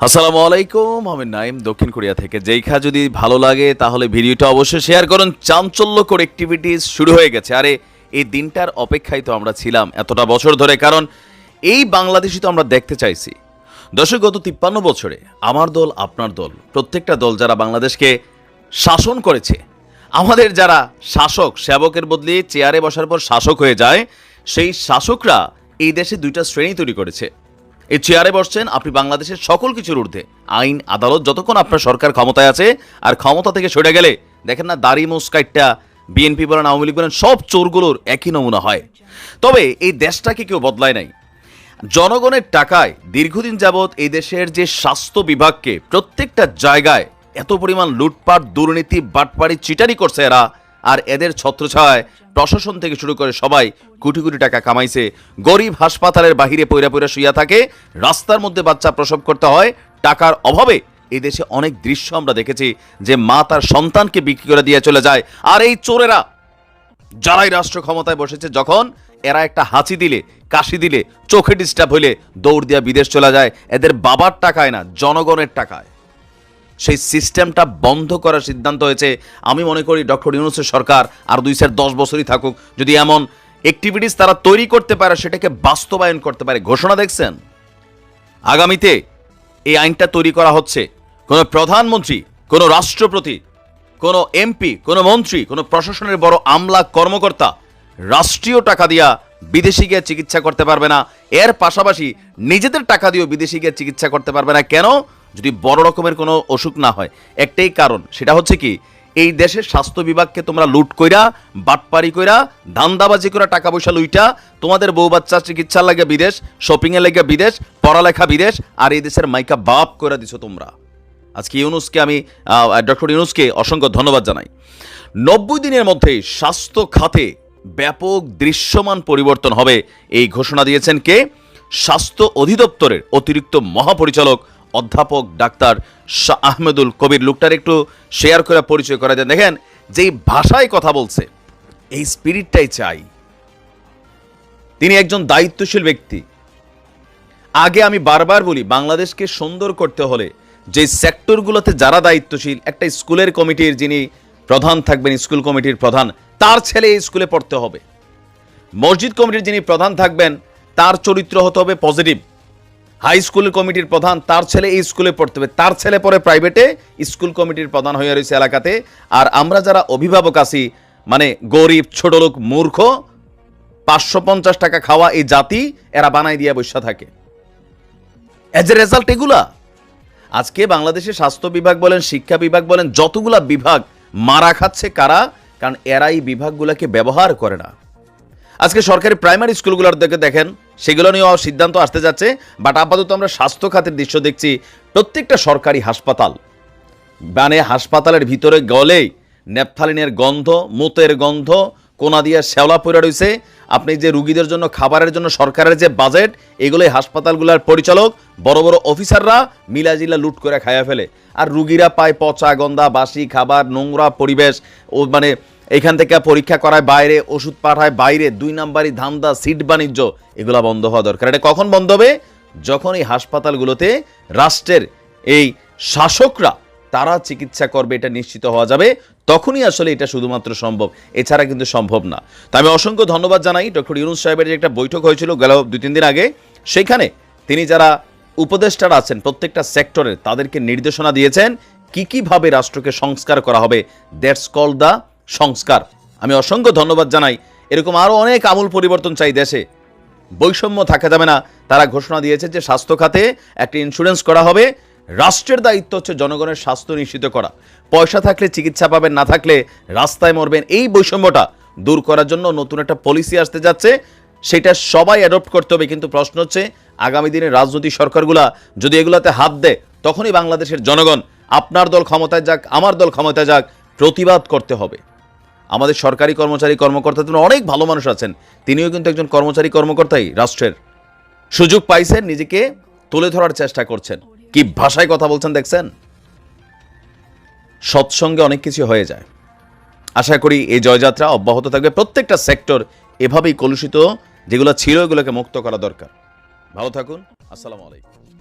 আসসালামু আলাইকুম, আমি নাইম, দক্ষিণ কোরিয়া থেকে। যেইখা যদি ভালো লাগে, তাহলে ভিডিওটা অবশ্যই শেয়ার করুন। চাঞ্চল্যকর অ্যাক্টিভিটিস শুরু হয়ে গেছে। আরে, এই দিনটার অপেক্ষায় তো আমরা ছিলাম এতটা বছর ধরে, কারণ এই বাংলাদেশই তো আমরা দেখতে চাইছি। দর্শক, গত তিপ্পান্ন বছরে আমার দল, আপনার দল, প্রত্যেকটা দল যারা বাংলাদেশকে শাসন করেছে, আমাদের যারা শাসক, সেবকের বদলে চেয়ারে বসার পর শাসক হয়ে যায়, সেই শাসকরা এই দেশে দুইটা শ্রেণি তৈরি করেছে। এই চেয়ারে বসছেন আপনি বাংলাদেশের সকল কিছুর ঊর্ধ্বে। আইন, আদালত, যতক্ষণ আপনার সরকার ক্ষমতায় আছে আর ক্ষমতা থেকে সরে গেলে, দেখেন না দাড়ি মুস্কাইটটা বিএনপি বলেন, আওয়ামী লীগ বলেন, সব চোরগুলোর একই নমুনা হয়। তবে এই দেশটাকে কেউ বদলায় নাই। জনগণের টাকায় দীর্ঘদিন যাবৎ এই দেশের যে স্বাস্থ্য বিভাগকে প্রত্যেকটা জায়গায় এত পরিমাণ লুটপাট, দুর্নীতি, বাটপাড়ি, চিটারি করছে এরা আর এদের ছত্রছায় প্রশাসন থেকে শুরু করে সবাই কোটি কোটি টাকা কামাইছে। গরিব হাসপাতালের বাহিরে পয়রা পয়রা শুইয়া থাকে। রাস্তার মধ্যে বাচ্চা প্রসব করতে হয়। টাকার অভাবে এই দেশে অনেক দৃশ্য আমরা দেখেছি যে মা তার সন্তানকে বিক্রি করে দিয়ে চলে যায়। আর এই চোরেরা যারাই রাষ্ট্র ক্ষমতায় বসেছে, যখন এরা একটা হাঁচি দিলে, কাশি দিলে, চোখে ডিস্টার্ব হইলে দৌড় দিয়া বিদেশ চলে যায়। এদের বাবার টাকায় না, জনগণের টাকায়। সেই সিস্টেমটা বন্ধ করার সিদ্ধান্ত হয়েছে। আমি মনে করি ডক্টর ইউনুসের সরকার আর দুই স্যার দশ বছরই থাকুক, যদি এমন অ্যাক্টিভিটিস তারা তৈরি করতে পারে, সেটাকে বাস্তবায়ন করতে পারে। ঘোষণা দেখছেন? আগামীতে এই আইনটা তৈরি করা হচ্ছে। কোনো প্রধানমন্ত্রী, কোনো রাষ্ট্রপতি, কোনো এমপি কোনো মন্ত্রী, কোনো প্রশাসনের বড় আমলা কর্মকর্তা রাষ্ট্রীয় টাকা দিয়া বিদেশি গিয়ে চিকিৎসা করতে পারবে না। এর পাশাপাশি নিজেদের টাকা দিয়েও বিদেশি গিয়ে চিকিৎসা করতে পারবে না। কেন? যদি বড় রকমের কোনো অসুখ না হয়, একটাই কারণ, সেটা হচ্ছে কি, এই দেশের স্বাস্থ্য বিভাগকে তোমরা লুট কইরা, বাটপারি কইরা, ধান্দাবাজি কইরা টাকা পয়সা লুইটা, তোমাদের বউ বাচ্চা চিকিৎসার লাগে বিদেশ শপিংয়ের লাগে বিদেশ, পড়ালেখা বিদেশ, আর এই দেশের মাইকা বাপ করে দিছো তোমরা। আজকে ইউনুসকে আমি ডক্টর ইউনুসকে অসংখ্য ধন্যবাদ জানাই। নব্বই দিনের মধ্যে স্বাস্থ্য খাতে ব্যাপক দৃশ্যমান পরিবর্তন হবে, এই ঘোষণা দিয়েছেন কে? স্বাস্থ্য অধিদপ্তরের অতিরিক্ত মহাপরিচালক অধ্যাপক ডাক্তার শাহ আহমেদুল কবির। লুকটার একটু শেয়ার করে পরিচয় করা যায় দেখেন, যেই ভাষায় কথা বলছে, এই স্পিরিটটাই চাই। তিনি একজন দায়িত্বশীল ব্যক্তি। আগে আমি বারবার বলি, বাংলাদেশকে সুন্দর করতে হলে যে সেক্টরগুলোতে যারা দায়িত্বশীল, একটা স্কুলের কমিটির যিনি প্রধান থাকবেন, স্কুল কমিটির প্রধান, তার ছেলে এই স্কুলে পড়তে হবে। মসজিদ কমিটির যিনি প্রধান থাকবেন, তার চরিত্র হতে হবে পজিটিভ হাই স্কুল কমিটির প্রধান, তার ছেলে এই স্কুলে পড়তে হবে। তার ছেলে পরে প্রাইভেটে স্কুল কমিটির প্রধান হয়ে রয়েছে এলাকাতে। আর আমরা যারা অভিভাবক আছি মানে গরিব, ছোট লোক, মূর্খ, পাঁচশো পঞ্চাশ টাকা খাওয়া এই জাতি, এরা বানাই দিয়ে বসে থাকে। এজ এ রেজাল্ট এগুলা। আজকে বাংলাদেশে স্বাস্থ্য বিভাগ বলেন, শিক্ষা বিভাগ বলেন, যতগুলা বিভাগ মারা খাচ্ছে কারা, কারণ এরা এই বিভাগগুলোকে ব্যবহার করে না। আজকে সরকারি প্রাইমারি স্কুলগুলোর দিকে দেখেন সেগুলো নিয়েও সিদ্ধান্ত আসতে যাচ্ছে বাট আপাতত আমরা স্বাস্থ্য খাতের দৃশ্য দেখছি প্রত্যেকটা সরকারি হাসপাতাল। মানে হাসপাতালের ভিতরে গলেই নেপথালিনের গন্ধ, মুতের গন্ধ, কোনা দিয়ে শ্যাওলা পড়ে রয়েছে আপনি যে রুগীদের জন্য, খাবারের জন্য সরকারের যে বাজেট এগুলোই হাসপাতালগুলোর পরিচালক, বড় বড় অফিসাররা মিলাজিলা লুট করে খাইয়া ফেলে। আর রুগীরা পায় পচা গন্ধা, বাসি খাবার, নোংরা পরিবেশ, ও মানে এখান থেকে পরীক্ষা করায় বাইরে, ওষুধ পাঠায় বাইরে, দুই নাম্বারই ধান্দা, সিট বাণিজ্য, এগুলা বন্ধ হওয়া দরকার। এটা কখন বন্ধ হবে? যখন এই হাসপাতালগুলোতে রাষ্ট্রের এই শাসকরা, তারা চিকিৎসা করবে, এটা নিশ্চিত হওয়া যাবে, তখনই আসলে এটা শুধুমাত্র সম্ভব। এছাড়া কিন্তু সম্ভব না। তো আমি অসংখ্য ধন্যবাদ জানাই ডক্টর ইউনুস সাহেবের যে একটা বৈঠক হয়েছিল গেল দুই, তিন দিন আগে। সেখানে তিনি যারা উপদেষ্টারা আছেন, প্রত্যেকটা সেক্টরের, তাদেরকে নির্দেশনা দিয়েছেন, কী, কীভাবে রাষ্ট্রকে সংস্কার করা হবে? দ্যাটস কল দ্য সংস্কার। আমি অসংখ্য ধন্যবাদ জানাই। এরকম আরও অনেক আমূল পরিবর্তন চাই দেশে। বৈষম্য থাকা যাবে না। তারা ঘোষণা দিয়েছে যে স্বাস্থ্য খাতে একটা ইন্স্যুরেন্স করা হবে। রাষ্ট্রের দায়িত্ব হচ্ছে জনগণের স্বাস্থ্য নিশ্চিত করা। পয়সা থাকলে চিকিৎসা পাবেন, না থাকলে রাস্তায় মরবেন। এই বৈষম্যটা দূর করার জন্য নতুন একটা পলিসি আসতে যাচ্ছে। সেটা সবাই অ্যাডপ্ট করতে হবে। কিন্তু প্রশ্ন হচ্ছে, আগামী দিনে রাজনৈতিক সরকারগুলা যদি এগুলাতে হাত দেয়, তখনই বাংলাদেশের জনগণ আপনার দল ক্ষমতায় যাক, আমার দল ক্ষমতায় যাক, প্রতিবাদ করতে হবে। আমাদের সরকারি কর্মচারী কর্মকর্তাদের অনেক ভালো মানুষ আছেন। তিনিও কিন্তু একজন কর্মচারী কর্মকর্তাই রাষ্ট্রের। সুযোগ পাইছেন, নিজেকে তুলে ধরার চেষ্টা করছেন। কি ভাষায় কথা বলছেন দেখছেন? সৎসঙ্গে অনেক কিছু হয়ে যায়। আশা করি এই জয়যাত্রা অব্যাহত থাকবে। প্রত্যেকটা সেক্টর এভাবেই কলুষিত, যেগুলো ছিল এগুলোকে মুক্ত করা দরকার। ভালো থাকুন। আসসালামু আলাইকুম।